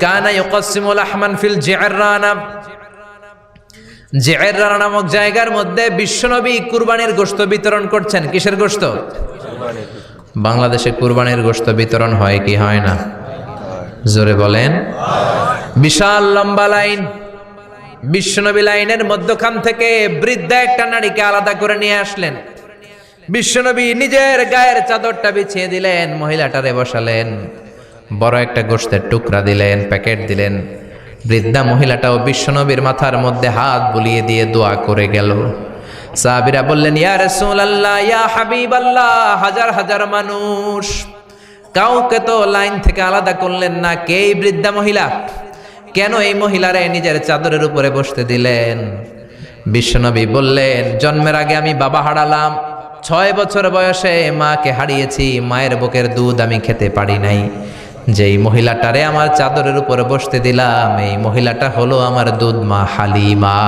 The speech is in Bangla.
কানা আহমান ফিল নামক জায়গার মধ্যে বিশ্বনবী কুরবানির বিতরণ করছেন। কিসের বাংলাদেশে কুরবানির গোশত বিতরণ হয় কি হয় না? জোরে বলেন। বিশাল লম্বা লাইন। বিশ্বনবী লাইনের মধ্যখান থেকে বৃদ্ধা একটা নারীকে আলাদা করে নিয়ে আসলেন। বিশ্বনবী নিজের গায়ের চাদরটা বিছিয়ে দিলেন, মহিলাটারে বসালেন। বড় একটা গোশতের টুকরা দিলেন, প্যাকেট দিলেন। বৃদ্ধা মহিলাটাও বিশ্বনবীর মাথার মধ্যে হাত বুলিয়ে দিয়ে দোয়া করে গেল। সাহাবিরা বললেন, ইয়া রাসূলুল্লাহ, ইয়া হাবিবাল্লাহ, হাজার হাজার মানুষ, কাউকে তো লাইন থেকে আলাদা করলেন না, কে বৃদ্ধা মহিলা? কেন এই মহিলারে নিজের চাদরের উপরে বসতে দিলেন? বিশ্বনবী বললেন, জন্মের আগে আমি বাবা হারালাম, ছয় বছর বয়সে মাকে হারিয়েছি, মায়ের বুকের দুধ আমি খেতে পারি নাই। যেই মহিলাটারে আমার চাদরের উপরে বসতে দিলাম এই মহিলাটা হলো আমার দুধ মা হালিমা।